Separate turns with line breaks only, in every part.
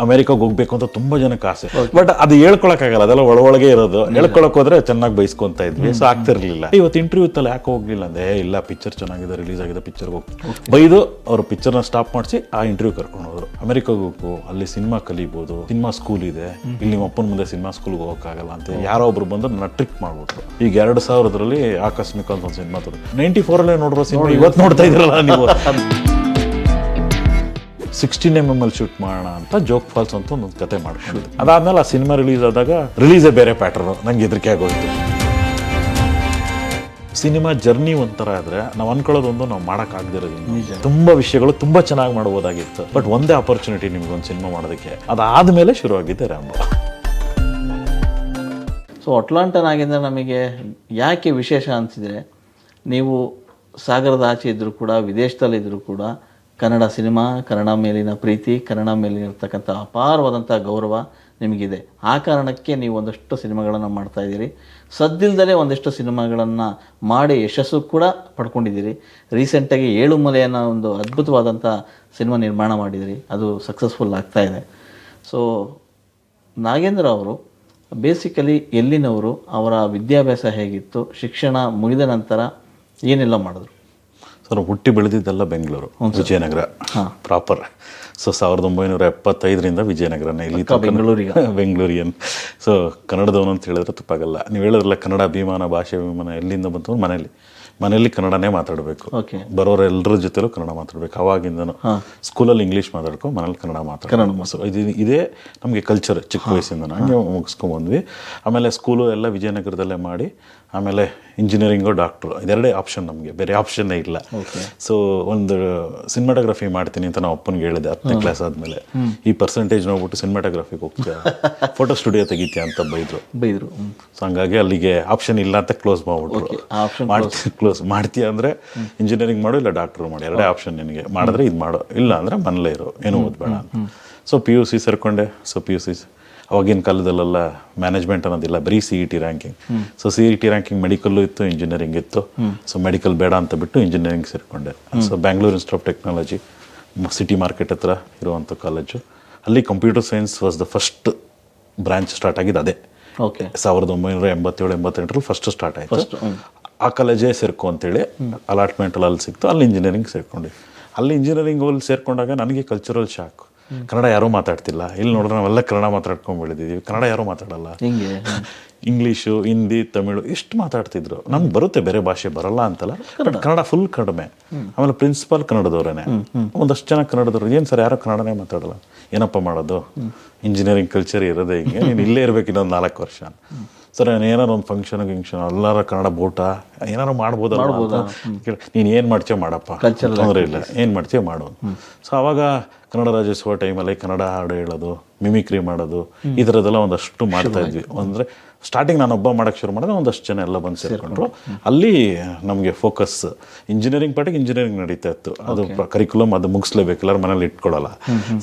ಅಮೆರಿಕಾಗ್ ಹೋಗ್ಬೇಕು ಅಂತ ತುಂಬಾ ಜನಕ್ಕೆ ಆಸೆ. ಬಟ್ ಅದು ಹೇಳ್ಕೊಳಕ್ಕಾಗಲ್ಲ ಅದೆಲ್ಲ ಒಳಗೊಳಗೆ ಇರೋದು. ಹೇಳ್ಕೊಳಕ್ ಹೋದ್ರೆ ಚೆನ್ನಾಗಿ ಬಯಸ್ಕೊಂತ ಇದ್ವಿ. ಸೊ ಆಗ್ತಿರ್ಲಿಲ್ಲ. ಇವತ್ತು ಇಂಟರ್ವ್ಯೂ ತಲೆ ಯಾಕೆ ಹೋಗ್ಲಿಲ್ಲ ಅಂದ್ರೆ ಇಲ್ಲ ಪಿಕ್ಚರ್ ಚೆನ್ನಾಗಿದೆ ರಿಲೀಸ್ ಆಗಿದೆ ಪಿಕ್ಚರ್ ಹೋಗಿ. ಬೈದು ಅವ್ರ ಪಿಕ್ಚರ್ನ ಸ್ಟಾಪ್ ಮಾಡಿಸಿ ಆ ಇಂಟರ್ವ್ಯೂ ಕರ್ಕೊಂಡು ಹೋದ್ರು. ಅಮೆರಿಕಾಗೆ ಹೋಗು ಅಲ್ಲಿ ಸಿನಿಮಾ ಕಲಿಬಹುದು ಸಿನಿಮಾ ಸ್ಕೂಲ್ ಇದೆ. ಇಲ್ಲಿ ನಿಮ್ಮ ಅಪ್ಪನ ಮುಂದೆ ಸಿನಿಮಾ ಸ್ಕೂಲ್ಗೆ ಹೋಗಕ್ಕಾಗಲ್ಲ ಅಂತ ಯಾರೋ ಒಬ್ರು ಬಂದು ನನ್ನ ಟ್ರಿಕ್ ಮಾಡ್ಬಿಟ್ರು. ಈಗ ಎರಡು ಸಾವಿರದಲ್ಲಿ ಆಕಸ್ಮಿಕ ಅಂತ ಒಂದು ಸಿನಿಮಾ ತೋರಿದ್ರು ನೈಂಟಿ ಫೋರಲ್ಲೇ ನೋಡಿರೋ ಸಿನಿಮಾ ಇವತ್ತು ನೋಡ್ತಾ ಇದ್ರಲ್ಲ ನೀವು. ಸಿಕ್ಸ್ಟೀನ್ ಎಂ ಎಂ ಅಲ್ಲಿ ಶೂಟ್ ಮಾಡೋಣ ಅಂತ ಜೋಕ್ ಫಾಲ್ಸ್ ಅಂತ ಒಂದು ಕತೆ ಮಾಡ್ಕೊಂಡು ಅದಾದ್ಮೇಲೆ ಆ ಸಿನಿಮಾ ರಿಲೀಸ್ ಆದಾಗ ರಿಲೀಸೇ ಬೇರೆ ಪ್ಯಾಟರ್ನು ನಂಗೆ ಹೆದರಿಕೆ ಆಗೋಯ್ತು. ಸಿನಿಮಾ ಜರ್ನಿ ಒಂಥರ ಆದರೆ ನಾವು ಅನ್ಕೊಳ್ಳೋದೊಂದು ನಾವು ಮಾಡೋಕ್ಕಾಗದಿರೋದು ತುಂಬಾ ವಿಷಯಗಳು ತುಂಬಾ ಚೆನ್ನಾಗಿ ಮಾಡ್ಬೋದಾಗಿತ್ತು. ಬಟ್ ಒಂದೇ ಆಪರ್ಚುನಿಟಿ ನಿಮ್ಗೊಂದು ಸಿನಿಮಾ ಮಾಡೋದಕ್ಕೆ. ಅದಾದ್ಮೇಲೆ ಶುರು ಆಗಿದ್ದೆ ರಾಂಬೋ
ಸೊ ಅಟ್ಲಾಂಟನಾಗಿಂದ ನಮಗೆ ಯಾಕೆ ವಿಶೇಷ ಅನಿಸಿದರೆ ನೀವು ಸಾಗರದ ಆಚೆ ಇದ್ದರೂ ಕೂಡ ವಿದೇಶದಲ್ಲಿದ್ದರೂ ಕೂಡ ಕನ್ನಡ ಸಿನಿಮಾ, ಕನ್ನಡ ಮೇಲಿನ ಪ್ರೀತಿ, ಕನ್ನಡ ಮೇಲಿರ್ತಕ್ಕಂಥ ಅಪಾರವಾದಂಥ ಗೌರವ ನಿಮಗಿದೆ. ಆ ಕಾರಣಕ್ಕೆ ನೀವು ಒಂದಷ್ಟು ಸಿನಿಮಾಗಳನ್ನು ಮಾಡ್ತಾ ಇದ್ದೀರಿ. ಸದ್ದಿಲ್ದಲೇ ಒಂದಿಷ್ಟು ಸಿನಿಮಾಗಳನ್ನು ಮಾಡಿ ಯಶಸ್ಸು ಕೂಡ ಪಡ್ಕೊಂಡಿದ್ದೀರಿ. ರೀಸೆಂಟಾಗಿ ಏಳು ಮಲೆಯನ್ನು ಒಂದು ಅದ್ಭುತವಾದಂಥ ಸಿನಿಮಾ ನಿರ್ಮಾಣ ಮಾಡಿದಿರಿ ಅದು ಸಕ್ಸಸ್ಫುಲ್ ಆಗ್ತಾ ಇದೆ. ಸೊ, ನಾಗೇಂದ್ರ ಅವರು ಬೇಸಿಕಲಿ ಎಲ್ಲಿನವರು, ಅವರ ವಿದ್ಯಾಭ್ಯಾಸ ಹೇಗಿತ್ತು, ಶಿಕ್ಷಣ ಮುಗಿದ ನಂತರ ಏನೆಲ್ಲ ಮಾಡಿದ್ರು?
ಸರ್ ಹುಟ್ಟಿ ಬೆಳೆದಿದ್ದೆಲ್ಲ ಬೆಂಗಳೂರು ವಿಜಯನಗರ ಪ್ರಾಪರ್ ಸೊ ಸಾವಿರದ ಒಂಬೈನೂರ ಎಪ್ಪತ್ತೈದರಿಂದ ವಿಜಯನಗರನೇ ಇಲ್ಲಿ
ಬೆಂಗಳೂರಿಗೆ.
ಬೆಂಗಳೂರಿಯನ್. ಸೊ ಕನ್ನಡದವನು ಅಂತ ಹೇಳಿದ್ರೆ ತಪ್ಪಾಗಲ್ಲ. ನೀವು ಹೇಳಿದ್ರಲ್ಲ ಕನ್ನಡ ಅಭಿಮಾನ ಭಾಷೆ ಅಭಿಮಾನ ಎಲ್ಲಿಂದ ಬಂತು? ಮನೇಲಿ ಮನೇಲಿ ಕನ್ನಡನೇ ಮಾತಾಡಬೇಕು. ಬರೋರೆಲ್ಲರ ಜೊತೆಲೂ ಕನ್ನಡ ಮಾತಾಡಬೇಕು. ಅವಾಗಿಂದನು ಸ್ಕೂಲಲ್ಲಿ ಇಂಗ್ಲೀಷ್ ಮಾತಾಡ್ಕೊ ಮನೇಲಿ ಕನ್ನಡ ಮಾತಾಡ ಇದು ಇದೇ ನಮಗೆ ಕಲ್ಚರ್ ಚಿಕ್ಕ ವಯಸ್ಸಿಂದ ಹಂಗೆ ಮುಗಿಸ್ಕೊಂಬಂದ್ವಿ ಆಮೇಲೆ ಸ್ಕೂಲು ಎಲ್ಲ ವಿಜಯನಗರದಲ್ಲೇ ಮಾಡಿ ಆಮೇಲೆ ಇಂಜಿನಿಯರಿಂಗು ಡಾಕ್ಟ್ರು ಇದೆರಡೇ ಆಪ್ಷನ್ ನಮಗೆ. ಬೇರೆ ಆಪ್ಷನ್ನೇ ಇಲ್ಲ. ಸೊ ಒಂದು ಸಿನಿಮಾಟೋಗ್ರಫಿ ಮಾಡ್ತೀನಿ ಅಂತ ನಾವು ಅಪ್ಪನಿಗೆ ಹೇಳಿದೆ ಹತ್ತನೇ ಕ್ಲಾಸ್ ಆದಮೇಲೆ. ಈ ಪರ್ಸೆಂಟೇಜ್ ನೋಡ್ಬಿಟ್ಟು ಸಿನಿಮಾಟೋಗ್ರಫಿಗೆ ಹೋಗ್ತೀಯ? ಫೋಟೋ ಸ್ಟುಡಿಯೋ ತೆಗಿತೀಯ ಅಂತ ಬೈದ್ರು.
ಬೈದರು.
ಸೊ ಹಂಗಾಗಿ ಅಲ್ಲಿಗೆ ಆಪ್ಷನ್ ಇಲ್ಲ ಅಂತ ಕ್ಲೋಸ್ ಮಾಡ್ಬಿಟ್ರು.
ಆ
ಕ್ಲೋಸ್ ಮಾಡ್ತೀಯ ಅಂದ್ರೆ ಇಂಜಿನಿಯರಿಂಗ್ ಮಾಡು ಇಲ್ಲ ಡಾಕ್ಟರ್ ಮಾಡಿ. ಎರಡೇ ಆಪ್ಷನ್ ನಿನಗೆ. ಮಾಡಿದ್ರೆ ಇದು ಮಾಡು. ಇಲ್ಲ ಅಂದರೆ ಮನೇಲೇ ಇರು. ಏನು ಓದ್ಬೇಡ ಅಂತ. ಸೊ ಪಿ ಯು ಸಿ ಸೇರ್ಕೊಂಡೆ. ಸೊ ಪಿ ಯು ಸಿ ಅವಾಗಿನ ಕಾಲದಲ್ಲೆಲ್ಲ ಮ್ಯಾನೇಜ್ಮೆಂಟ್ ಅನ್ನೋದಿಲ್ಲ. ಬರೀ C E T ranking so C E T ranking medical ಇತ್ತು ಇಂಜಿನಿಯರಿಂಗ್ ಇತ್ತು. ಸೊ ಮೆಡಿಕಲ್ ಬೇಡ ಅಂತ ಬಿಟ್ಟು ಇಂಜಿನಿಯರಿಂಗ್ ಸೇರಿಕೊಂಡೆ. So Bangalore institute of technology city market ಹತ್ರ ಇರುವಂಥ ಕಾಲೇಜು ಅಲ್ಲಿ computer science was the first branch start ಆಗಿದ್ದು ಅದೇ.
ಓಕೆ
ಸಾವಿರದ ಒಂಬೈನೂರ ಎಂಬತ್ತೇಳು ಎಂಬತ್ತೆಂಟರಲ್ಲಿ ಫಸ್ಟ್ ಸ್ಟಾರ್ಟ್ ಆಯಿತು. ಆ ಕಾಲೇಜೇ ಸೇರ್ಕೊ ಅಂತೇಳಿ ಅಲಾಟ್ಮೆಂಟ್ ಅಲ್ಲಿ ಸಿಕ್ತು. ಅಲ್ಲಿ ಇಂಜಿನಿಯರಿಂಗ್ ಸೇರ್ಕೊಂಡೆ. ಅಲ್ಲಿ ಇಂಜಿನಿಯರಿಂಗ್ ಅಲ್ಲಿ ಸೇರ್ಕೊಂಡಾಗ ನನಗೆ ಕಲ್ಚರಲ್ ಶಾಕ್ ಕನ್ನಡ ಯಾರೂ ಮಾತಾಡ್ತಿಲ್ಲ. ಇಲ್ಲಿ ನೋಡಿದ್ರೆ ನಾವೆಲ್ಲ ಕನ್ನಡ ಮಾತಾಡ್ಕೊಂಡು ಬೆಳೆದಿದ್ದೀವಿ. ಕನ್ನಡ ಯಾರೂ ಮಾತಾಡಲ್ಲ.
ಹಿಂಗೆ?
ಇಂಗ್ಲೀಷು ಹಿಂದಿ ತಮಿಳು ಎಷ್ಟು ಮಾತಾಡ್ತಿದ್ರು. ನಮ್ಗೆ ಬರುತ್ತೆ ಬೇರೆ ಭಾಷೆ ಬರಲ್ಲ ಅಂತಲ್ಲ ಬಟ್ ಕನ್ನಡ. ಫುಲ್ ಕಡಿಮೆ. ಆಮೇಲೆ ಪ್ರಿನ್ಸಿಪಾಲ್ ಕನ್ನಡದವ್ರೇನೆ. ಒಂದಷ್ಟು ಜನ ಕನ್ನಡದವ್ರು ಏನು ಸರ್ ಯಾರೋ ಕನ್ನಡನೇ ಮಾತಾಡಲ್ಲ? ಏನಪ್ಪ ಮಾಡೋದು? ಇಂಜಿನಿಯರಿಂಗ್ ಕಲ್ಚರ್ ಇರೋದೇ ಹಿಂಗೆ. ನೀನು ಇಲ್ಲೇ ಇರ್ಬೇಕು ಇನ್ನೊಂದು ನಾಲ್ಕು ವರ್ಷ. ಸರ್ ನಾನು ಏನಾರು ಒಂದು ಫಂಕ್ಷನ್ ಗಿಂಕ್ಷನ್ ಎಲ್ಲಾರ ಕನ್ನಡ ಬೋಟ ಏನಾರು ಮಾಡ್ಬೋದ? ಕೇಳ್- ನೀನು ಏನು ಮಾಡ್ತೀಯೋ ಮಾಡಪ್ಪ. ತೊಂದರೆ ಇಲ್ಲ. ಏನು ಮಾಡ್ತೀಯೋ ಮಾಡು ಸೊ ಅವಾಗ ಕನ್ನಡ ರಾಜ್ಯೋತ್ಸವ ಟೈಮಲ್ಲಿ ಕನ್ನಡ ಹಾಡು ಹೇಳೋದು ಮಿಮಿಕ್ರಿ ಮಾಡೋದು ಈ ಥರದ್ದೆಲ್ಲ ಒಂದಷ್ಟು ಮಾಡ್ತಾ ಇದ್ವಿ. ಅಂದರೆ ಸ್ಟಾರ್ಟಿಂಗ್ ನಾನು ಒಬ್ಬ ಮಾಡೋಕ್ಕೆ ಶುರು ಮಾಡಿದ್ರೆ ಒಂದಷ್ಟು ಜನ ಎಲ್ಲ ಬಂದು ಸೇರಿಕೊಂಡ್ರು. ಅಲ್ಲಿ ನಮಗೆ ಫೋಕಸ್ ಇಂಜಿನಿಯರಿಂಗ್ ಪಾಠಕ್ಕೆ ಇಂಜಿನಿಯರಿಂಗ್ ನಡೀತಾ ಇತ್ತು. ಅದು ಕರಿಕುಲಮ್ ಅದು ಮುಗಿಸ್ಲೇಬೇಕು ಎಲ್ಲರೂ ಮನೇಲಿ ಇಟ್ಕೊಳ್ಳಲ್ಲ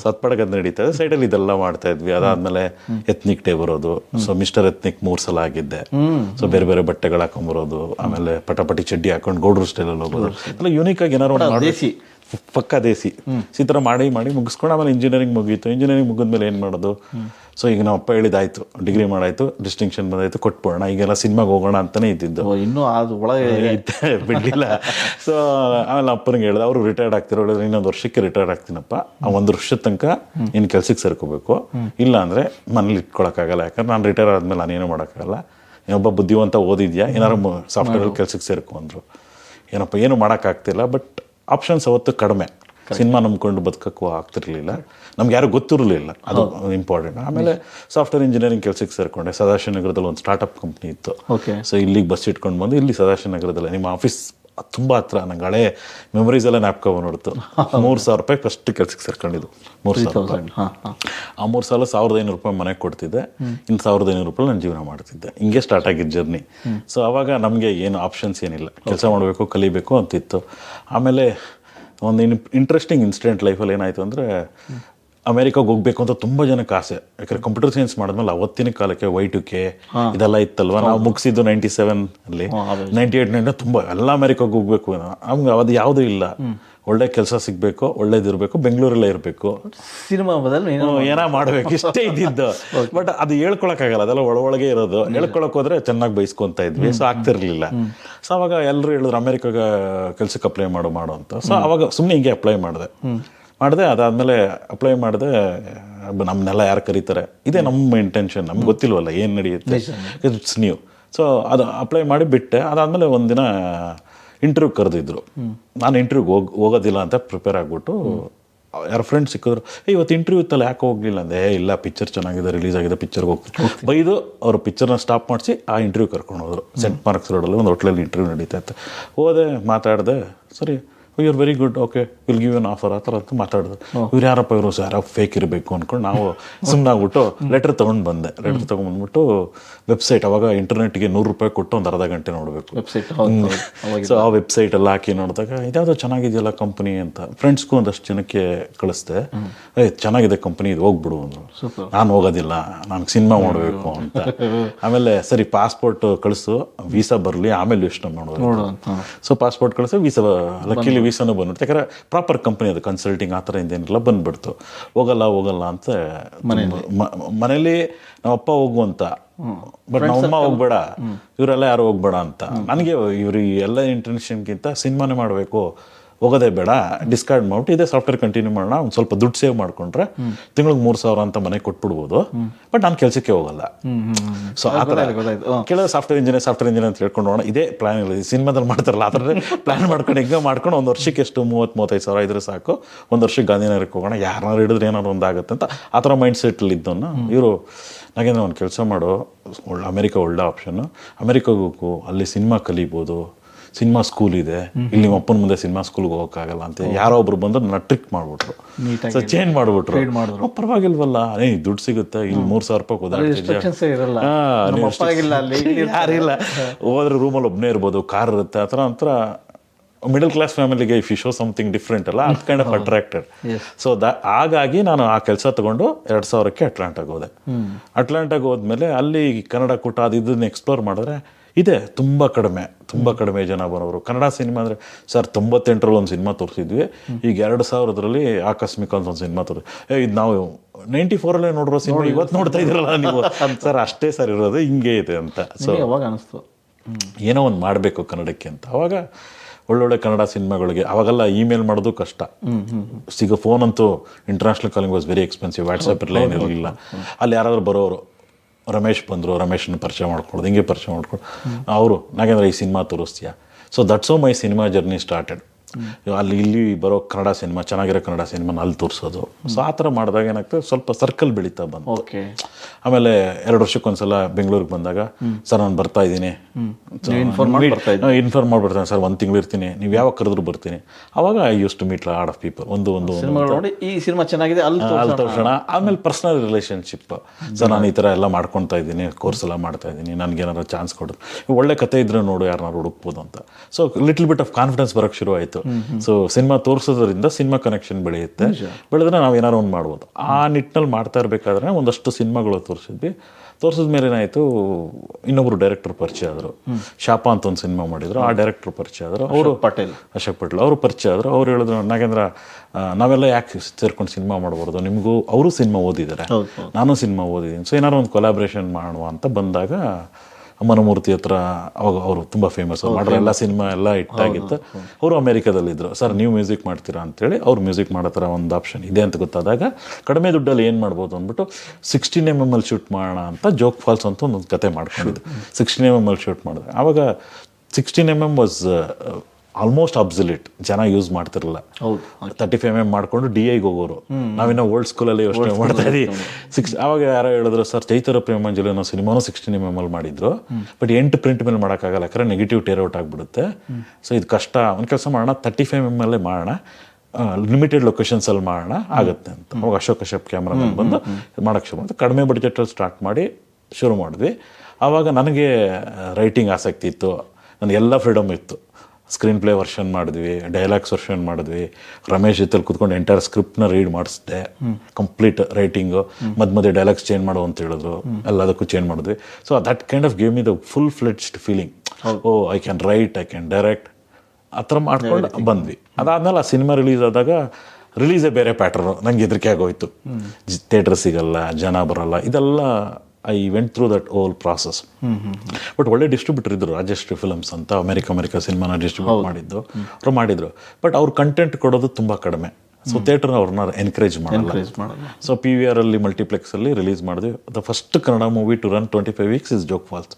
ಸೊ ಅದ್ ಅದು ನಡೀತಾ ಇದೆ. ಸೈಡಲ್ಲಿ ಇದೆಲ್ಲ ಮಾಡ್ತಾ ಇದ್ವಿ. ಅದಾದಮೇಲೆ ಎತ್ನಿಕ್ ಡೇ ಬರೋದು. ಸೊ ಮಿಸ್ಟರ್ ಎತ್ನಿಕ್ ಮೂರ್ ಸಲ ಆಗಿದ್ದೆ. ಸೊ ಬೇರೆ ಬೇರೆ ಬಟ್ಟೆಗಳು ಹಾಕೊಂಬರೋದು ಆಮೇಲೆ ಪಟಾಪಟಿ ಚಡ್ಡಿ ಹಾಕೊಂಡು ಗೌಡ್ರು ಸ್ಟೈಲಲ್ಲಿ ಹೋಗೋದು. ಎಲ್ಲ ಯೂನಿಕ್ ಆಗಿ ಏನಾರು. ಪಕ್ಕ ದೇಸಿ. ಈ ಥರ ಮಾಡಿ ಮಾಡಿ ಮುಗಿಸ್ಕೊಂಡು ಆಮೇಲೆ ಇಂಜಿನಿಯರಿಂಗ್ ಮುಗೀತು. ಇಂಜಿನಿಯರಿಂಗ್ ಮುಗಿದ್ಮೇಲೆ ಏನು ಮಾಡೋದು? ಸೊ ಈಗ ನಮ್ಮ ಅಪ್ಪ ಹೇಳಿದಾಯ್ತು ಡಿಗ್ರಿ ಮಾಡಾಯ್ತು ಡಿಸ್ಟಿಂಕ್ಷನ್ ಬಂದಾಯ್ತು ಕೊಟ್ಬಿಡೋಣ. ಈಗೆಲ್ಲ ಸಿನಿಮಾಗೆ ಹೋಗೋಣ ಅಂತಾನೆ ಇದ್ದಿದ್ದು.
ಇನ್ನೂ ಅದು ಒಳಗೆ
ಬಿಡಲಿಲ್ಲ. ಸೊ ಆಮೇಲೆ ಅಪ್ಪನಿಗೆ ಹೇಳಿದೆ ಅವರು ರಿಟೈರ್ಡ್ ಆಗ್ತಿರೋ? ಹೇಳಿದ್ರೆ ಇನ್ನೊಂದು ವರ್ಷಕ್ಕೆ ರಿಟೈರ್ಡ್ ಆಗ್ತೀನಪ್ಪ. ಆ ಒಂದು ವರ್ಷದ ತನಕ ನೀನು ಕೆಲಸಕ್ಕೆ ಸೇರ್ಕೋಬೇಕು. ಇಲ್ಲ ಅಂದರೆ ಮನೇಲಿ ಇಟ್ಕೊಳಕ್ಕಾಗಲ್ಲ. ಯಾಕಂದ್ರೆ ನಾನು ರಿಟೈರ್ ಆದಮೇಲೆ ನಾನೇನು ಮಾಡೋಕ್ಕಾಗಲ್ಲ. ಇನ್ನೊಬ್ಬ ಬುದ್ಧಿವಂತ ಓದಿದ್ಯಾ? ಏನಾರು ಸಾಫ್ಟ್ವೇರ್ ಕೆಲ್ಸಕ್ಕೆ ಸೇರ್ಕೊ ಅಂದ್ರು. ಏನಪ್ಪ ಏನು ಮಾಡೋಕ್ಕಾಗ್ತಿಲ್ಲ ಬಟ್ ಆಪ್ಷನ್ಸ್ ಅವತ್ತು ಕಡಿಮೆ. ಸಿನಿಮಾ ನಂಬ್ಕೊಂಡು ಬದುಕಕ್ಕೂ ಆಗ್ತಿರ್ಲಿಲ್ಲ. ನಮ್ಗೆ ಯಾರು ಗೊತ್ತಿರಲಿಲ್ಲ. ಅದು ಇಂಪಾರ್ಟೆಂಟ್ ಆಮೇಲೆ ಸಾಫ್ಟ್ವೇರ್ ಇಂಜಿನಿಯರಿಂಗ್ ಕೆಲಸಕ್ಕೆ ಸೇರ್ಕೊಂಡೆ. ಸದಾಶಿವನಗರದಲ್ಲಿ ಒಂದು ಸ್ಟಾರ್ಟ್ಅಪ್ ಕಂಪ್ನಿ ಇತ್ತು.
ಓಕೆ
ಸೊ ಇಲ್ಲಿಗೆ ಬಸ್ ಇಟ್ಕೊಂಡು ಬಂದು ಇಲ್ಲಿ ಸದಾಶಿವನಗರದಲ್ಲಿ ನಿಮ್ಮ ಆಫೀಸ್ ತುಂಬ ಹತ್ರ. ನಂಗೆ ಹಳೆ ಮೆಮೊರೀಸ್ ಎಲ್ಲ ನ್ಯಾಪ್ಕೊ ನೋಡ್ತು ಮೂರು ಸಾವಿರ ರೂಪಾಯಿ ಫಸ್ಟ್ ಕೆಲ್ಸಕ್ಕೆ ಸೇರ್ಕೊಂಡಿದ್ದು. ಮೂರು ಸಾವಿರ ಆ ಮೂರು ಸಾವಿರ ಸಾವಿರದ ಐನೂರು ರೂಪಾಯಿ ಮನೆಗೆ ಕೊಡ್ತಿದ್ದೆ. ಇನ್ನು ಸಾವಿರದ ಐನೂರು ರೂಪಾಯಿ ನಾನು ಜೀವನ ಮಾಡ್ತಿದ್ದೆ. ಹಿಂಗೆ ಸ್ಟಾರ್ಟ್ ಆಗಿದ್ದು ಜರ್ನಿ ಸೊ ಅವಾಗ ನಮಗೆ ಏನು ಆಪ್ಷನ್ಸ್ ಏನಿಲ್ಲ. ಕೆಲಸ ಮಾಡಬೇಕು ಕಲಿಬೇಕು ಅಂತಿತ್ತು. ಆಮೇಲೆ ಒಂದು ಇನ್ ಇಂಟ್ರೆಸ್ಟಿಂಗ್ ಇನ್ಸಿಡೆಂಟ್ ಲೈಫಲ್ಲಿ ಏನಾಯಿತು ಅಂದರೆ ಅಮೆರಿಕಾಗೆ ಹೋಗ್ಬೇಕು ಅಂತ ತುಂಬಾ ಜನಕ್ಕೆ ಆಸೆ. ಯಾಕಂದ್ರೆ ಕಂಪ್ಯೂಟರ್ ಸೈನ್ಸ್ ಮಾಡಿದ್ಮೇಲೆ ಅವತ್ತಿನ ಕಾಲಕ್ಕೆ ವೈ ಟು ಕೆ ಇದೆಲ್ಲ ಇತ್ತಲ್ವ? ನಾವು ಮುಗಿಸಿದ್ದು ನೈಂಟಿ ಸೆವೆನ್ ಅಲ್ಲಿ. ನೈಂಟಿ ಏಟ್ ನೈನ್ ತುಂಬಾ ಎಲ್ಲ ಅಮೆರಿಕಾಗೆ ಹೋಗ್ಬೇಕು. ನಮ್ಗೆ ಅದು ಯಾವುದೂ ಇಲ್ಲ. ಒಳ್ಳೆ ಕೆಲಸ ಸಿಗ್ಬೇಕು ಒಳ್ಳೇದಿರ್ಬೇಕು ಬೆಂಗಳೂರಲ್ಲೇ ಇರಬೇಕು.
ಸಿನಿಮಾ ಬದಲು ಏನೋ
ಮಾಡ್ಬೇಕು. ಇಷ್ಟೇ ಇದ್ದಿದ್ದು. ಬಟ್ ಅದು ಹೇಳ್ಕೊಳಕ್ಕಾಗಲ್ಲ. ಅದೆಲ್ಲ ಒಳಗೆ ಇರೋದು. ಹೇಳ್ಕೊಳಕ್ ಹೋದ್ರೆ ಚೆನ್ನಾಗಿ ಬಯಸ್ಕೊಂತ ಇದ್ವಿ. ಸೊ ಆಗ್ತಿರ್ಲಿಲ್ಲ. ಸೊ ಅವಾಗ ಎಲ್ಲರೂ ಹೇಳಿದ್ರು ಅಮೆರಿಕಾಗ ಕೆಲ್ಸಕ್ಕೆ ಅಪ್ಲೈ ಮಾಡು ಮಾಡು ಅಂತ. ಸೊ ಅವಾಗ ಸುಮ್ಮನೆ ಹಿಂಗೆ ಅಪ್ಲೈ ಮಾಡಿದೆ. ಮಾಡಿದೆ ಅದಾದಮೇಲೆ ಅಪ್ಲೈ ಮಾಡಿದೆ ನಮ್ಮನ್ನೆಲ್ಲ ಯಾರು ಕರೀತಾರೆ? ಇದೇ ನಮ್ಮ ಇಂಟೆನ್ಷನ್ ನಮ್ಗೆ ಗೊತ್ತಿಲ್ವಲ್ಲ ಏನು ನಡೆಯುತ್ತೆ? ಇಟ್ಸ್ ನ್ಯೂ ಸೊ ಅದು ಅಪ್ಲೈ ಮಾಡಿ ಬಿಟ್ಟೆ ಅದಾದಮೇಲೆ ಒಂದಿನ ಇಂಟರ್ವ್ಯೂ ಕರೆದಿದ್ರು. ನಾನು ಇಂಟರ್ವ್ಯೂಗೆ ಹೋಗಿ ಹೋಗೋದಿಲ್ಲ ಅಂತ ಪ್ರಿಪೇರ್ ಆಗಿಬಿಟ್ಟು ಯಾರು ಫ್ರೆಂಡ್ ಸಿಕ್ಕಿದ್ರು "ಏ, ಇವತ್ತು ಇಂಟರ್ವ್ಯೂ ಇತ್ತಲ್ಲ ಯಾಕೆ ಹೋಗಲಿಲ್ಲ? ಅಂದೆ "ಏ, ಇಲ್ಲ ಪಿಕ್ಚರ್ ಚೆನ್ನಾಗಿದೆ ರಿಲೀಸ್ ಆಗಿದೆ ಪಿಕ್ಚರ್ಗೆ ಹೋಗ್ತೀನಿ ಬೈದು ಅವ್ರ ಪಿಕ್ಚರ್ನ ಸ್ಟಾಪ್ ಮಾಡಿಸಿ ಆ ಇಂಟರ್ವ್ಯೂ ಕರ್ಕೊಂಡು ಹೋದರು. ಸೆಂಟ್ ಮಾರ್ಕ್ಸ್ ರೋಡಲ್ಲಿ ಒಂದು ಹೋಟ್ಲಲ್ಲಿ ಇಂಟರ್ವ್ಯೂ ನಡೀತಾ ಇತ್ತು. ಹೋದೆ ಮಾತಾಡಿದೆ ಸರಿ you are very good okay will give an offer ಆ ಥರ ಅಂತ ಮಾತಾಡಿದ್ರು ಇವ್ರು ಯಾರಪ್ಪ ಇವರು ಸರ್ ಫೇಕ್ ಇರಬೇಕು ಅಂದ್ಕೊಂಡು ನಾವು ಸುಮ್ಮನಾಗ್ಬಿಟ್ಟು ಲೆಟರ್ ತೊಗೊಂಡು ಬಂದೆ. ಲೆಟರ್ ತೊಗೊಂಡ್ಬಂದ್ಬಿಟ್ಟು ವೆಬ್ಸೈಟ್ ಅವಾಗ ಇಂಟರ್ನೆಟ್ಗೆ ನೂರು ರೂಪಾಯಿ ಕೊಟ್ಟು ಒಂದು ಅರ್ಧ ಗಂಟೆ ನೋಡಬೇಕು.
ವೆಬ್ಸೈಟ್
ಸೊ ಆ ವೆಬ್ಸೈಟ್ ಎಲ್ಲ ಹಾಕಿ ನೋಡಿದಾಗ ಇದ್ಯಾವುದೋ ಚೆನ್ನಾಗಿದೆಯಲ್ಲ ಕಂಪ್ನಿ ಅಂತ. ಫ್ರೆಂಡ್ಸ್ಗೂ ಒಂದಷ್ಟು ಜನಕ್ಕೆ ಕಳಿಸ್ದೆ. ಏ ಚೆನ್ನಾಗಿದೆ ಕಂಪ್ನಿ ಇದು ಹೋಗ್ಬಿಡು ಅಂದ್ರು. ನಾನು ಹೋಗೋದಿಲ್ಲ. ನನಗೆ ಸಿನಿಮಾ ಮಾಡಬೇಕು ಅಂತ. ಆಮೇಲೆ ಸರಿ ಪಾಸ್ಪೋರ್ಟ್ ಕಳಿಸು. ವೀಸಾ ಬರಲಿ. ಆಮೇಲೆ ಯೋಚನೆ ಮಾಡೋದು ಸೊ ಪಾಸ್ಪೋರ್ಟ್ ಕಳಿಸು ವೀಸಾ ಲಕ್ಕಿಲಿ ವೀಸಾನು ಬಂದ್ಬಿಡ್ತು. ಯಾಕಂದ್ರೆ ಪ್ರಾಪರ್ ಕಂಪನಿ ಅದು ಕನ್ಸಲ್ಟಿಂಗ್ ಆ ಥರ ಇಂದೇನಿಲ್ಲ ಬಂದ್ಬಿಡ್ತು. ಹೋಗಲ್ಲ ಹೋಗಲ್ಲ ಅಂತ ಮನೇಲಿ ನಮ್ಮಪ್ಪ ಹೋಗು ಅಂತ ಬಟ್ ನಮ್ಮಮ್ಮ ಹೋಗ್ಬೇಡ. ಇವರೆಲ್ಲ ಯಾರು ಹೋಗ್ಬೇಡ ಅಂತ. ನನಗೆ ಇವ್ರು ಎಲ್ಲ ಇಂಟೆನ್ಷನ್ಗಿಂತ ಸಿನಿಮಾನೇ ಮಾಡಬೇಕು. ಹೋಗೋದೇ ಬೇಡ ಡಿಸ್ಕಾರ್ಡ್ ಮಾಡ್ಬಿಟ್ಟು ಇದೇ ಸಾಫ್ಟ್ವೇರ್ ಕಂಟಿನ್ಯೂ ಮಾಡೋಣ ಒಂದು ಸ್ವಲ್ಪ ದುಡ್ಡು ಸೇವ್ ಮಾಡ್ಕೊಂಡ್ರೆ ತಿಂಗಳಿಗೆ ಮೂರು ಸಾವಿರ ಅಂತ ಮನೆ ಕೊಟ್ಬಿಡ್ಬೋದು. ಬಟ್ ನಾನು ಕೆಲಸಕ್ಕೆ ಹೋಗಲ್ಲ. ಸೊ ಆ ಥರ. ಕೆಲವು ಸಾಫ್ಟ್ವೇರ್ ಇಂಜಿನಿಯರ್ ಸಾಫ್ಟ್ವೇರ್ ಇಂಜಿನಿಯರ್ ಅಂತ ಹೇಳ್ಕೊಂಡು ಹೋಗೋಣ. ಇದೇ ಪ್ಲಾನ್ ಇಲ್ಲ ಸಿನಿಮಾದಲ್ಲಿ ಮಾಡ್ತಾರಲ್ಲ ಆ ಥರ ಪ್ಲಾನ್ ಮಾಡ್ಕೊಂಡು ಹಿಂಗೆ ಮಾಡ್ಕೊಂಡು ಒಂದು ವರ್ಷಕ್ಕೆ ಎಷ್ಟು ಮೂವತ್ತು ಮೂವತ್ತೈದು ಸಾವಿರ ಇದ್ರೆ ಸಾಕು. ಒಂದು ವರ್ಷಕ್ಕೆ ಗಾಂಧಿನಗರಕ್ಕೆ ಹೋಗೋಣ. ಯಾರನ್ನಾರು ಹಿಡಿದ್ರೆ ಏನಾದ್ರು ಒಂದಾಗುತ್ತೆ ಅಂತ ಆ ಥರ ಮೈಂಡ್ ಸೆಟ್ಟಲ್ಲಿ ಇದ್ದವನ್ನ ಇವರು ನಾಗೇಂದ್ರ ಒಂದು ಕೆಲಸ ಮಾಡೋ. ಒಳ್ಳೆ ಅಮೆರಿಕ ಒಳ್ಳೆ ಆಪ್ಷನ್ನು ಅಮೆರಿಕಾಗೆ ಹೋಗು ಅಲ್ಲಿ ಸಿನಿಮಾ ಕಲಿಬೋದು. ಸಿನಿಮಾ ಸ್ಕೂಲ್ ಇದೆ. ಇಲ್ಲಿ ನಿಮ್ಮ ಅಪ್ಪನ ಮುಂದೆ ಸಿನಿಮಾ ಸ್ಕೂಲ್ಗೆ ಹೋಗೋಕ್ಕಾಗಲ್ಲ ಅಂತ ಯಾರೋ ಒಬ್ರು ಬಂದು ನನ್ನ ಟ್ರಿಕ್ ಮಾಡಿಬಿಟ್ರು. ಸೊ ಚೇಂಜ್ ಮಾಡಿಬಿಟ್ರು. ಪರವಾಗಿಲ್ವಲ್ಲ. ಏ ದುಡ್ಡು ಸಿಗುತ್ತೆ. ಇಲ್ಲಿ ಮೂರು ಸಾವಿರ ರೂಪಾಯಿ ಓದಾಡ್ತಿದ್ಯಾ
ರಿಸ್ಟ್ರಿಕ್ಷನ್ಸ್ ಇರಲ್ಲ.
ಹಾ,
ನಮ್ಮ
ನೀವು
ಅಪ್ಪ ಆಗಿಲ್ಲ ಅಲ್ಲಿ
ಯಾರಿಲ್ಲ ಹೋದ್ರೆ ರೂಮಲ್ಲಿ ಒಬ್ಬನೇ ಇರ್ಬೋದು ಕಾರ್ ಇರುತ್ತೆ. ಆ ಥರ ಒಂಥರ ಮಿಡಲ್ ಕ್ಲಾಸ್ ಫ್ಯಾಮಿಲಿಗೆ if you show something different ಅಲ್ಲ ಅದ್ kind of attracted so the ಹಾಗಾಗಿ ನಾನು ಆ ಕೆಲಸ ತಗೊಂಡು ಎರಡು ಸಾವಿರಕ್ಕೆ ಅಟ್ಲಾಂಟಾಗೆ ಹೋದೆ. ಅಟ್ಲಾಂಟಾಗೆ ಹೋದ್ಮೇಲೆ ಅಲ್ಲಿ ಕನ್ನಡ ಕೂಟ ಅದು ಇದನ್ನ ಎಕ್ಸ್ಪ್ಲೋರ್ ಮಾಡಿದ್ರೆ ಇದೆ ತುಂಬ ಕಡಿಮೆ ತುಂಬ ಕಡಿಮೆ ಜನ ಬರೋರು. ಕನ್ನಡ ಸಿನಿಮಾ ಅಂದರೆ ಸರ್ ತೊಂಬತ್ತೆಂಟರಲ್ಲಿ ಒಂದು ಸಿನಿಮಾ ತೋರಿಸಿದ್ವಿ. ಈಗ ಎರಡು ಸಾವಿರದಲ್ಲಿ ಆಕಸ್ಮಿಕ ಅಂತ ಒಂದು ಸಿನಿಮಾ ತೋರಿಸಿ ಏ ಇದು ನಾವು ನೈಂಟಿ ಫೋರಲ್ಲೇ ನೋಡಿರೋ ಸಿನಿಮಾ ಇವತ್ತು ನೋಡ್ತಾ ಇದ್ದೀರಲ್ಲ ನೀವು. ಸರ್ ಅಷ್ಟೇ ಸರ್ ಇರೋದು ಹಿಂಗೆ ಇದೆ ಅಂತ. ಸೊ
ಅವಾಗ ಅನಿಸ್ತು?
ಏನೋ ಒಂದು ಮಾಡಬೇಕು ಕನ್ನಡಕ್ಕೆ ಅಂತ. ಅವಾಗ ಒಳ್ಳೊಳ್ಳೆ ಕನ್ನಡ ಸಿನಿಮಾಗಳಿಗೆ ಅವಾಗೆಲ್ಲ ಇಮೇಲ್ ಮಾಡೋದು ಕಷ್ಟ. ಸಿಗೋ ಫೋನ್ ಅಂತೂ international calling was very expensive WhatsApp ಎಲ್ಲ ಏನಿರಲಿಲ್ಲ ಅಲ್ಲಿ ಯಾರಾದರೂ ಬರೋರು ರಮೇಶ್ ಬಂದರು, ರಮೇಶನ ಪರಿಚಯ ಮಾಡ್ಕೊಳ್ಳೋದು ಹಿಂಗೆ ಪರಿಚಯ ಮಾಡ್ಕೊಂಡು ಅವರು, ನಾಗೇಂದ್ರ, ಈ cinema ತೋರಿಸ್ತೀಯಾ? So that's how my cinema journey started ಅಲ್ಲಿ ಇಲ್ಲಿ ಬರೋ ಕನ್ನಡ ಸಿನಿಮಾ ಚೆನ್ನಾಗಿರೋ ಕನ್ನಡ ಸಿನಿಮಾನ ಅಲ್ಲಿ ತೋರಿಸೋದು. ಸೊ ಆ ಥರ ಮಾಡಿದಾಗ ಏನಾಗ್ತದೆ ಸ್ವಲ್ಪ ಸರ್ಕಲ್ ಬೆಳೀತಾ ಬಂತು.
ಓಕೆ
ಆಮೇಲೆ ಎರಡು ವರ್ಷಕ್ಕೊಂದ್ಸಲ ಬೆಂಗಳೂರಿಗೆ ಬಂದಾಗ ಸರ್ ನಾನು ಬರ್ತಾ ಇದ್ದೀನಿ. ಇನ್ಫಾರ್ಮ್ ಮಾಡಿಬಿಡ್ತೇನೆ ಸರ್ ಒಂದು ತಿಂಗಳು ಇರ್ತೀನಿ. ನೀವು ಯಾವಾಗ ಕರೆದ್ರು ಬರ್ತೀನಿ. ಅವಾಗ I used to meet lot of people ಒಂದು ಒಂದು
ನೋಡಿ ಈ ಸಿನಿಮಾ ಚೆನ್ನಾಗಿದೆ ಅಲ್ಲಿ
ಅಲ್ಲಿ ತೋರ್ಸೋಣ. ಆಮೇಲೆ ಪರ್ಸನಲ್ ರಿಲೇಷನ್ಶಿಪ್ ಸರ್ ನಾನು ಈ ಥರ ಎಲ್ಲ ಮಾಡ್ಕೊತಾ ಇದ್ದೀನಿ ಕೋರ್ಸ್ ಎಲ್ಲ ಮಾಡ್ತಾ ಇದ್ದೀನಿ ನನಗೆ ಏನಾರ ಚಾನ್ಸ್ ಕೊಡೋದು ಒಳ್ಳೆ ಕತೆ ಇದ್ರೆ ನೋಡು ಯಾರನ್ನಾರು ಹುಡುಕ್ಬೋದು ಅಂತ. So little bit of confidence ಬರೋಕ್ಕೆ ಶುರು ಆಯಿತು. ಸೊ ಸಿನಿಮಾ ತೋರಿಸೋದ್ರಿಂದ ಸಿನಿಮಾ ಕನೆಕ್ಷನ್ ಬೆಳೆಯುತ್ತೆ. ಬೆಳೆದ್ರೆ ನಾವು ಏನಾರು ಒಂದು ಮಾಡ್ಬೋದು. ಆ ನಿಟ್ಟಿನಲ್ಲಿ ಮಾಡ್ತಾ ಇರಬೇಕಾದ್ರೆ ಒಂದಷ್ಟು ಸಿನಿಮಾಗಳು ತೋರಿಸಿದ್ವಿ. ತೋರಿಸಿದ ಮೇಲೆ ಏನಾಯಿತು ಇನ್ನೊಬ್ರು ಡೈರೆಕ್ಟರ್ ಪರಿಚಯ ಆದರು. ಶಾಪ ಅಂತ ಒಂದು ಸಿನಿಮಾ ಮಾಡಿದ್ರು. ಆ ಡೈರೆಕ್ಟರ್ ಪರಿಚಯ ಆದರು. ಅವರು
ಪಟೇಲ್.
ಅಶೋಕ್ ಪಟೇಲ್. ಅವರು ಪರಿಚಯ ಆದರು. ಅವ್ರು ಹೇಳಿದ್ರು ನಾಗೇಂದ್ರ ನಾವೆಲ್ಲ ಯಾಕೆ ಸೇರ್ಕೊಂಡು ಸಿನಿಮಾ ಮಾಡಬಾರ್ದು? ನಿಮಗೂ ಅವರು ಸಿನಿಮಾ ಓದಿದ್ದಾರೆ. ನಾನು ಸಿನಿಮಾ ಓದಿದ್ದೀನಿ ಸೊ ಏನಾರು ಒಂದು ಕೊಲಾಬ್ರೇಷನ್ ಮಾಡುವ ಅಂತ ಬಂದಾಗ ಮನಮೂರ್ತಿ ಹತ್ರ ಅವಾಗ ಅವರು ತುಂಬ ಫೇಮಸ್ ಮಾಡ್ರೆ ಎಲ್ಲ ಸಿನಿಮಾ ಎಲ್ಲ ಹಿಟ್ಟಾಗಿತ್ತು ಅವರು ಅಮೇರಿಕಾದಲ್ಲಿದ್ದರು ಸರ್ ನೀವು ಮ್ಯೂಸಿಕ್ ಮಾಡ್ತೀರಾ? ಅಂತೇಳಿ ಅವ್ರು ಮ್ಯೂಸಿಕ್ ಮಾಡೋ ಥರ ಒಂದು ಆಪ್ಷನ್ ಇದೆ ಅಂತ ಗೊತ್ತಾದಾಗ ಕಡಿಮೆ ದುಡ್ಡಲ್ಲಿ ಏನು ಮಾಡ್ಬೋದು ಅಂದ್ಬಿಟ್ಟು ಸಿಕ್ಸ್ಟೀನ್ ಎಂ ಎಂ ಅಲ್ಲಿ ಶೂಟ್ ಮಾಡೋಣ ಅಂತ ಜೋಕ್ ಫಾಲ್ಸ್ ಅಂತ ಒಂದು ಕತೆ ಮಾಡ್ಕೊಂಡಿದ್ದು ಸಿಕ್ಸ್ಟೀನ್ ಎಂ ಎಂ ಅಲ್ಲಿ ಶೂಟ್ ಮಾಡಿದೆ ಆವಾಗ sixteen M M was almost obsolete ಜನ ಯೂಸ್ ಮಾಡ್ತಿರಲಿಲ್ಲ.
ಹೌದು.
ತರ್ಟಿ ಫೈವ್ ಎಂ ಮಾಡ್ಕೊಂಡು ಡಿ ಐಗೆ ಹೋಗೋರು. ನಾವಿನ್ನ ಓಲ್ಡ್ ಸ್ಕೂಲಲ್ಲಿ ಯೋಚನೆ ಮಾಡ್ತಾ ಇದ್ದೀವಿ ಸಿಕ್ಸ್ ಅವಾಗ ಯಾರೋ ಹೇಳಿದ್ರು ಸರ್ ಚೈತರ ಪ್ರೇಮಾಂಜಲಿ ಅನ್ನೋ ಸಿನಿಮಾನು ಸಿಕ್ಸ್ಟೀನ್ ಎಂ ಎಂ ಅಲ್ಲಿ ಮಾಡಿದ್ರು. ಬಟ್ ಎಂಟು ಪ್ರಿಂಟ್ ಮೇಲೆ ಮಾಡೋಕ್ಕಾಗಲ್ಲ. ಯಾಕಂದ್ರೆ ನೆಗೆಟಿವ್ ಟೇರ್ ಔಟ್ ಆಗಿಬಿಡುತ್ತೆ. ಸೊ ಇದು ಕಷ್ಟ. ಒಂದು ಕೆಲಸ ಮಾಡೋಣ. ತರ್ಟಿ ಫೈವ್ ಎಂ ಅಲ್ಲೇ ಮಾಡೋಣ. ಲಿಮಿಟೆಡ್ ಲೊಕೇಶನ್ಸಲ್ಲಿ ಮಾಡೋಣ. ಆಗುತ್ತೆ ಅಂತ. ಅವಾಗ ಅಶೋಕ್ ಕಶ್ಯಪ್ ಕ್ಯಾಮ್ರಾಮನ್ ಬಂದು ಮಾಡೋಕ್ಕೆ ಶುರು ಮಾಡಿದೆ. ಕಡಿಮೆ ಬಡ್ಜೆಟಲ್ಲಿ ಸ್ಟಾರ್ಟ್ ಮಾಡಿ ಶುರು ಮಾಡಿದ್ವಿ. ಆವಾಗ ನನಗೆ ರೈಟಿಂಗ್ ಆಸಕ್ತಿ ಇತ್ತು. ನನಗೆಲ್ಲ ಫ್ರೀಡಮ್ ಇತ್ತು. ಸ್ಕ್ರೀನ್ ಪ್ಲೇ ವರ್ಷನ್ ಮಾಡಿದ್ವಿ ಡೈಲಾಗ್ಸ್ ವರ್ಷನ್ ಮಾಡಿದ್ವಿ. ರಮೇಶ್ ಜೊತೆಲಿ ಕುತ್ಕೊಂಡು ಎಂಟೈರ್ ಸ್ಕ್ರಿಪ್ಟ್ನ ರೀಡ್ ಮಾಡಿಸಿದೆ ಕಂಪ್ಲೀಟ್ ರೈಟಿಂಗು ಮಧ್ಯ ಮಧ್ಯೆ ಡೈಲಾಗ್ಸ್ ಚೇಂಜ್ ಮಾಡು ಅಂತ ಹೇಳಿದ್ರು. ಎಲ್ಲದಕ್ಕೂ ಚೇಂಜ್ ಮಾಡಿದ್ವಿ. So that kind of game the full fledged feeling oh I can write I can direct ಆ ಥರ ಮಾಡ್ಕೊಂಡು ಬಂದ್ವಿ. ಅದಾದ್ಮೇಲೆ ಆ ಸಿನಿಮಾ ರಿಲೀಸ್ ಆದಾಗ ರಿಲೀಸೇ ಬೇರೆ ಪ್ಯಾಟರ್ನು ನಂಗೆ ಹೆದರಿಕೆ ಆಗೋಯ್ತು. ಥಿಯೇಟರ್ ಸಿಗಲ್ಲ ಜನ ಬರಲ್ಲ ಇದೆಲ್ಲ I went through that whole process but ಒಳ್ಳೆ ಡಿಸ್ಟ್ರಿಬ್ಯೂಟರ್ ಇದ್ರು ರಾಜಶ್ರೀ ಫಿಲಮ್ಸ್ ಅಂತ ಅಮೆರಿಕ ಅಮೆರಿಕ ಸಿನಿಮಾನ ಡಿಸ್ಟ್ರಿಬ್ಯೂಟ್ ಮಾಡಿದ್ದು. ಅವ್ರು ಮಾಡಿದ್ರು. ಬಟ್ ಅವ್ರ ಕಂಟೆಂಟ್ ಕೊಡೋದು ತುಂಬ ಕಡಿಮೆ. ಸೊ ಥಿಯೇಟರ್ ಅವ್ರನ್ನ ಎನ್ಕರೇಜ್ ಮಾಡಲ್ಲ. ಸೊ ಪಿ ವಿ ಆರ್ ಅಲ್ಲಿ ಮಲ್ಟಿಪ್ಲೆಕ್ಸ್ ಅಲ್ಲಿ ರಿಲೀಸ್ ಮಾಡಿದ್ವಿ. The first Kannada movie to run twenty five weeks is Jog falls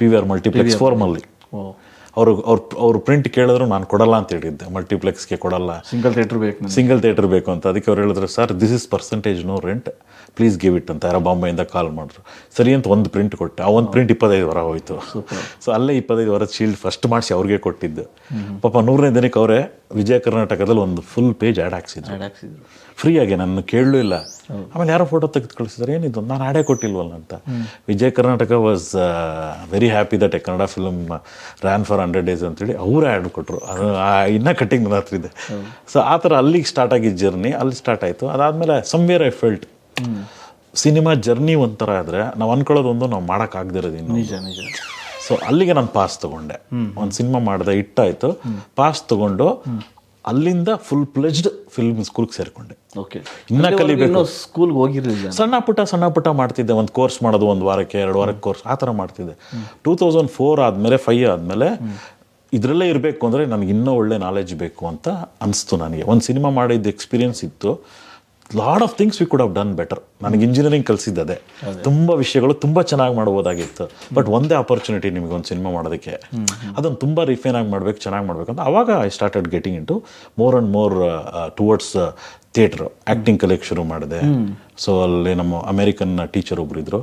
P V R multiplex formally ಅಲ್ಲಿ ಅವರು ಅವ್ರ ಅವ್ರು ಪ್ರಿಂಟ್ ಕೇಳಿದ್ರು ನಾನು ಕೊಡಲ್ಲ ಅಂತ ಹೇಳಿದ್ದೆ. ಮಲ್ಟಿಪ್ಲೆಕ್ಸ್ಗೆ ಕೊಡಲ್ಲ.
ಸಿಂಗಲ್ ಥಿಯೇಟರ್ ಬೇಕು
ಸಿಂಗಲ್ ಥಿಯೇಟರ್ ಬೇಕು ಅಂತ. ಅದಕ್ಕೆ ಅವ್ರು ಹೇಳಿದ್ರು sir this is percentage no rent please give it ಅಂತ ಯಾರೋ ಬಾಂಬೆಯಿಂದ ಕಾಲ್ ಮಾಡಿದ್ರು ಸರಿ ಅಂತ ಒಂದು ಪ್ರಿಂಟ್ ಕೊಟ್ಟೆ. ಆ ಒಂದು ಪ್ರಿಂಟ್ ಇಪ್ಪತ್ತೈದು ವರ ಹೋಯ್ತು. ಸೊ ಅಲ್ಲೇ ಇಪ್ಪತ್ತೈದು ವರ ಶೀಲ್ಡ್ ಫಸ್ಟ್ ಮಾಡಿಸಿ ಅವ್ರಿಗೆ ಕೊಟ್ಟಿದ್ದು. ಪಾಪ ನೂರನೇ ದಿನಕ್ಕೆ ಅವರೇ ವಿಜಯ ಕರ್ನಾಟಕದಲ್ಲಿ ಒಂದು ಫುಲ್ ಪೇಜ್ ಆ್ಯಡ್ ಹಾಕ್ಸಿದ್ರು. ಫ್ರೀಯಾಗಿ ನನ್ನ ಕೇಳಲೂ ಇಲ್ಲ. ಆಮೇಲೆ ಯಾರೋ ಫೋಟೋ ತೆಗೆದು ಕಳಿಸಿದ್ರೆ ಏನಿದು? ನಾನು ಆಡೇ ಕೊಟ್ಟಿಲ್ವಲ್ಲ ಅಂತ. Vijaya Karnataka was very happy that a Kannada film ran for hundred days ಅಂತೇಳಿ ಅವರೇ ಆ್ಯಡ್ ಕೊಟ್ಟರು ಅದು ಇನ್ನೂ ಕಟ್ಟಿಂಗ್ ನನ್ನ ಹತ್ರ ಇದೆ. ಸೊ ಆ ಥರ ಅಲ್ಲಿಗೆ ಸ್ಟಾರ್ಟ್ ಆಗಿದ್ದ ಜರ್ನಿ ಅಲ್ಲಿ ಸ್ಟಾರ್ಟ್ ಆಯಿತು. ಅದಾದಮೇಲೆ somewhere I felt cinema journey ಒಂಥರ ಆದರೆ ನಾವು ಅನ್ಕೊಳ್ಳೋದು ಒಂದು ನಾವು ಮಾಡೋಕ್ಕಾಗದಿರೋದು ಇನ್ನು
ನಿಜ ನಿಜ.
ಸೊ ಅಲ್ಲಿಗೆ ನಾನು ಪಾಸ್ ತಗೊಂಡೆ. ಒಂದು ಸಿನಿಮಾ ಮಾಡಿದೆ ಇಟ್ಟಾಯ್ತು ಪಾಸ್ ತಗೊಂಡು ಅಲ್ಲಿಂದ ಫುಲ್ ಪ್ಲೆಜ್ಡ್ ಫಿಲ್ಮ್ ಸ್ಕೂಲ್ಗೆ ಸೇರಿಕೊಂಡೆ.
ಓಕೆ
ಇನ್ನ ಕಲಿಬೇಕು.
ಸ್ಕೂಲ್ಗೆ ಹೋಗಿರಲಿಲ್ಲ.
ಸಣ್ಣ ಪುಟ್ಟ ಸಣ್ಣ ಪುಟ್ಟ ಮಾಡ್ತಿದ್ದೆ. ಒಂದು ಕೋರ್ಸ್ ಮಾಡೋದು ಒಂದು ವಾರಕ್ಕೆ ಎರಡು ವಾರಕ್ಕೆ ಕೋರ್ಸ್ ಆ ಥರ ಮಾಡ್ತಿದ್ದೆ. ಟೂ ತೌಸಂಡ್ ಫೋರ್ ಆದಮೇಲೆ ಫೈವ್ ಆದಮೇಲೆ ಇದರಲ್ಲೇ ಇರಬೇಕು ಅಂದರೆ ನನಗೆ ಇನ್ನೂ ಒಳ್ಳೆ ನಾಲೆಜ್ ಬೇಕು ಅಂತ ಅನಿಸ್ತು ನನಗೆ. ಒಂದು ಸಿನಿಮಾ ಮಾಡಿದ್ದ ಎಕ್ಸ್ಪೀರಿಯನ್ಸ್ ಇತ್ತು. Lot of things we could have done better ನನಗೆ ಇಂಜಿನಿಯರಿಂಗ್ ಕಲಿಸಿದ್ದದೆ. ತುಂಬ ವಿಷಯಗಳು ತುಂಬ ಚೆನ್ನಾಗಿ ಮಾಡ್ಬೋದಾಗಿತ್ತು. ಬಟ್ ಒಂದೇ ಆಪರ್ಚುನಿಟಿ ನಿಮಗೆ ಒಂದು ಸಿನಿಮಾ ಮಾಡೋದಕ್ಕೆ. ಅದನ್ನು ತುಂಬ ರಿಫೈನ್ ಆಗಿ ಮಾಡ್ಬೇಕು ಚೆನ್ನಾಗಿ ಮಾಡ್ಬೇಕು ಅಂತ ಅವಾಗ I started getting into more and more towards theatre acting collect ಶುರು ಮಾಡಿದೆ. ಸೊ ಅಲ್ಲಿ ನಮ್ಮ ಅಮೆರಿಕನ್ ಟೀಚರ್ ಒಬ್ರು ಇದ್ರು.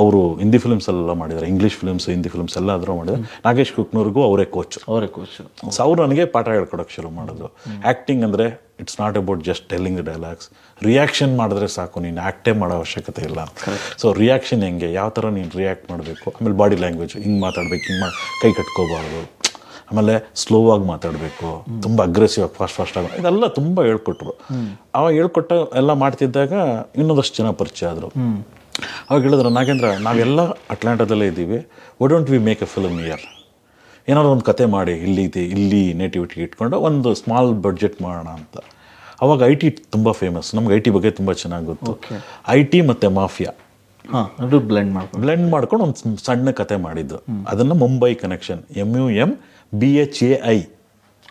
ಅವರು ಹಿಂದಿ ಫಿಲ್ಮ್ಸ್ ಎಲ್ಲ ಮಾಡಿದ್ರು ಇಂಗ್ಲೀಷ್ ಫಿಲ್ಮ್ಸ್ ಹಿಂದಿ ಫಿಲ್ಮ್ಸ್ ಎಲ್ಲ ಆದರೂ ಮಾಡಿದ್ರು ನಾಗೇಶ್ ಕುಕ್ನೂರ್ಗೂ ಅವರೇ ಕೋಚ್
ಅವರೇ ಕೋಚ್
ಸೊ ಅವ್ರು ನನಗೆ ಪಾಠ ಹೇಳ್ಕೊಡೋಕೆ ಶುರು ಮಾಡಿದ್ರು. ಆ್ಯಕ್ಟಿಂಗ್ ಅಂದರೆ it's not about just telling the dialogues reaction ಮಾಡಿದ್ರೆ ಸಾಕು ನೀನು ಆ್ಯಕ್ಟೇ ಮಾಡೋ ಅವಶ್ಯಕತೆ ಇಲ್ಲ ಸೊ ರಿಯಾಕ್ಷನ್ ಹೆಂಗೆ? ಯಾವ ಥರ ನೀನು ರಿಯಾಕ್ಟ್ ಮಾಡಬೇಕು? ಆಮೇಲೆ ಬಾಡಿ ಲ್ಯಾಂಗ್ವೇಜ್ ಹಿಂಗೆ ಮಾತಾಡ್ಬೇಕು ಹಿಂಗೆ ಮಾ ಕೈ ಕಟ್ಕೋಬಾರ್ದು. ಆಮೇಲೆ ಸ್ಲೋ ಆಗಿ ಮಾತಾಡಬೇಕು. ತುಂಬ ಅಗ್ರೆಸಿವ್ ಆಗಿ ಫಾಸ್ಟ್ ಫಾಸ್ಟ್ ಆಗಿ ಇದೆಲ್ಲ ತುಂಬ ಹೇಳ್ಕೊಟ್ರು. ಅವಾಗ ಹೇಳ್ಕೊಟ್ಟ ಎಲ್ಲ ಮಾಡ್ತಿದ್ದಾಗ ಇನ್ನೊಂದಷ್ಟು ಜನ ಪರಿಚಯ ಆದರು. ಅವಾಗ ಹೇಳಿದ್ರು ನಾಗೇಂದ್ರ ನಾವೆಲ್ಲ ಅಟ್ಲಾಂಟಾದಲ್ಲೇ ಇದ್ದೀವಿ. Why don't we make a film year ಏನಾದ್ರು ಒಂದು ಕತೆ ಮಾಡಿ ಇಲ್ಲಿ ಇದೆ ಇಲ್ಲಿ ನೇಟಿವಿಟಿ ಇಟ್ಕೊಂಡು ಒಂದು ಸ್ಮಾಲ್ ಬಡ್ಜೆಟ್ ಮಾಡೋಣ ಅಂತ. ಅವಾಗ ಐ ಟಿ ತುಂಬ ಫೇಮಸ್ ನಮ್ಗೆ ಐ ಟಿ ಬಗ್ಗೆ ತುಂಬ ಚೆನ್ನಾಗಿ ಗೊತ್ತು. ಐ ಟಿ ಮತ್ತು ಮಾಫಿಯಾ.
ಹಾಂ ಅದು ಬ್ಲೆಂಡ್ ಮಾಡ್ಕೊಂಡು.
ಬ್ಲೆಂಡ್ ಮಾಡ್ಕೊಂಡು ಒಂದು ಸಣ್ಣ ಕತೆ ಮಾಡಿದ್ದು. ಅದನ್ನು Mumbai connection M U M B H A I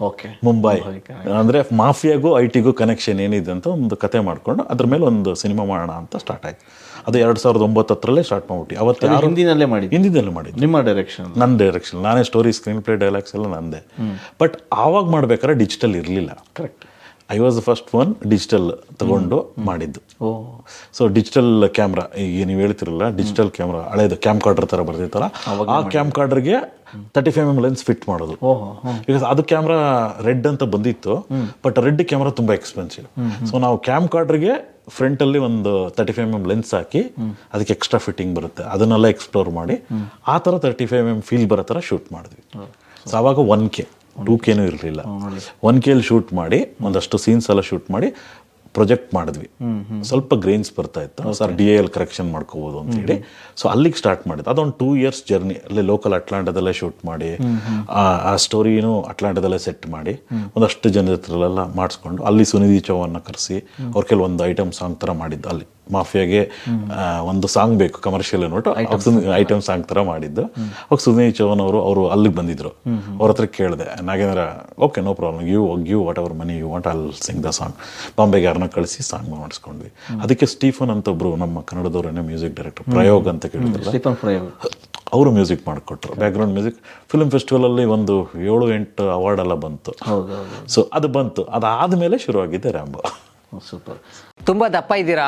okay
Mumbai ಅಂದರೆ ಮಾಫಿಯಾಗೂ ಐ ಟಿಗೂ ಕನೆಕ್ಷನ್ ಏನಿದೆ ಅಂತ ಒಂದು ಕತೆ ಮಾಡ್ಕೊಂಡು ಅದ್ರ ಮೇಲೆ ಒಂದು ಸಿನಿಮಾ ಮಾಡೋಣ ಅಂತ ಸ್ಟಾರ್ಟ್ ಆಯ್ತು. ಅದು ಎರಡು ಸಾವಿರದ ಒಂಬತ್ತರಲ್ಲೇ ಸ್ಟಾರ್ಟ್ ಮಾಡ್ಬಿಟ್ಟು. ಅವತ್ತು ಯಾರು
ಹಿಂದಿನಲ್ಲೇ ಮಾಡಿ
ಹಿಂದಿನಲ್ಲೇ ಮಾಡಿ
ನಿಮ್ಮ ಡೈರೆಕ್ಷನ್
ನನ್ನ ಡೈರೆಕ್ಷನ್ ನಾನೇ ಸ್ಟೋರಿ ಸ್ಕ್ರೀನ್ ಪ್ಲೇ ಡೈಲಾಗ್ಸ್ ಎಲ್ಲ ನಂದೆ. ಬಟ್ ಆವಾಗ ಮಾಡ್ಬೇಕಾದ್ರೆ ಡಿಜಿಟಲ್ ಇರಲಿಲ್ಲ.
Correct
I was the first one digital ತಗೊಂಡು ಮಾಡಿದ್ದು. ಸೊ ಡಿಜಿಟಲ್ ಕ್ಯಾಮ್ರಾ ಈಗ ನೀವು ಹೇಳ್ತಿರಲ್ಲ ಡಿಜಿಟಲ್ ಕ್ಯಾಮ್ರಾ ಹಳೇದು ಕ್ಯಾಮ್ ಕಾರ್ಡರ್ ಥರ ಬರ್ತಿತ್ತಲ್ಲ ಆ ಕ್ಯಾಮ್ ಕಾರ್ಡರ್ಗೆ thirty five M lens fit ಮಾಡೋದು. ಬಿಕಾಸ್ ಅದು ಕ್ಯಾಮ್ರಾ ರೆಡ್ ಅಂತ ಬಂದಿತ್ತು ಬಟ್ ರೆಡ್ ಕ್ಯಾಮ್ರಾ ತುಂಬ ಎಕ್ಸ್ಪೆನ್ಸಿವ್ ಸೊ ನಾವು ಕ್ಯಾಮ್ ಕಾರ್ಡ್ರಿಗೆ ಫ್ರಂಟಲ್ಲಿ ಒಂದು ತರ್ಟಿ ಫೈವ್ ಎಂ ಲೆನ್ಸ್ ಹಾಕಿ ಅದಕ್ಕೆ ಎಕ್ಸ್ಟ್ರಾ ಫಿಟ್ಟಿಂಗ್ ಬರುತ್ತೆ. ಅದನ್ನೆಲ್ಲ ಎಕ್ಸ್ಪ್ಲೋರ್ ಮಾಡಿ ಆ ಥರ ತರ್ಟಿ ಫೈವ್ ಎಂ ಫೀಲ್ ಬರೋ ಥರ ಶೂಟ್ ಮಾಡಿದ್ವಿ. ಸೊ ಆವಾಗ ಒನ್ ಕೆ ಟೂ ಕೆನೂ ಇರಲಿಲ್ಲ ಒನ್ ಕೇಲಿ ಶೂಟ್ ಮಾಡಿ ಒಂದಷ್ಟು ಸೀನ್ಸ್ ಎಲ್ಲ ಶೂಟ್ ಮಾಡಿ ಪ್ರೊಜೆಕ್ಟ್ ಮಾಡಿದ್ವಿ. ಸ್ವಲ್ಪ ಗ್ರೇನ್ಸ್ ಬರ್ತಾ ಇತ್ತು. ಸರ್ ಡಿ ಎಲ್ ಕರೆಕ್ಷನ್ ಮಾಡ್ಕೋಬೋದು ಅಂತ ಹೇಳಿ. ಸೊ ಅಲ್ಲಿಗೆ ಸ್ಟಾರ್ಟ್ ಮಾಡಿದ್ದು. ಅದೊಂದು ಟೂ ಇಯರ್ಸ್ ಜರ್ನಿ ಅಲ್ಲಿ ಲೋಕಲ್ ಅಟ್ಲಾಂಟದಲ್ಲೇ ಶೂಟ್ ಮಾಡಿ ಆ- ಆ ಸ್ಟೋರಿನೂ ಅಟ್ಲಾಂಟದಲ್ಲೇ ಸೆಟ್ ಮಾಡಿ ಒಂದಷ್ಟು ಜನ ಹತ್ರಲೆಲ್ಲ ಮಾಡಿಸ್ಕೊಂಡು ಅಲ್ಲಿ ಸುನಿಧಿ ಚೌಹಾನ್ನ ಕರೆಸಿ ಅವ್ರ ಕೆಲವೊಂದು ಐಟಮ್ ಸಾಂಗ್ ಥರ ಮಾಡಿದ್ದು ಅಲ್ಲಿ. ಮಾಫಿಯಾಗೆ ಒಂದು ಸಾಂಗ್ ಬೇಕು ಕಮರ್ಷಿಯಲ್ ನೋಟು ಐಟಮ್ ಸಾಂಗ್ ತರ ಮಾಡಿದ್ದು. ಅವಾಗ ಸುನೀಲ್ ಚೌಹಾನ್ ಅವರು ಅವರು ಅಲ್ಲಿಗೆ ಬಂದಿದ್ರು. ಅವ್ರ ಹತ್ರ ಕೇಳಿದೆ Nagendra okay no problem you you what our money you what all sing the song ಬಾಂಬೆಗೆ ಯಾರನ್ನ ಕಳಿಸಿ ಸಾಂಗ್ ಮಾಡಿಸ್ಕೊಂಡ್ವಿ. ಅದಕ್ಕೆ ಸ್ಟೀಫನ್ ಅಂತ ಒಬ್ರು ನಮ್ಮ ಕನ್ನಡದವರೇನೆ ಮ್ಯೂಸಿಕ್ ಡೈರೆಕ್ಟರ್ ಪ್ರಯೋಗ್ ಅಂತ
ಕೇಳಿದ್ರು
ಅವರು ಮ್ಯೂಸಿಕ್ ಮಾಡಿಕೊಟ್ರು. ಬ್ಯಾಕ್ಗ್ರೌಂಡ್ ಮ್ಯೂಸಿಕ್ ಫಿಲ್ಮ್ ಫೆಸ್ಟಿವಲಲ್ಲಿ ಒಂದು ಏಳು ಎಂಟು ಅವಾರ್ಡ್ ಎಲ್ಲ ಬಂತು. ಸೊ ಅದು ಬಂತು. ಅದಾದಮೇಲೆ ಶುರುವಾಗಿದ್ದೆ ರ್ಯಾಂಬೋ
ಸೂಪರ್
ತುಂಬಾ ದಪ್ಪ ಇದ್ದೀರಾ?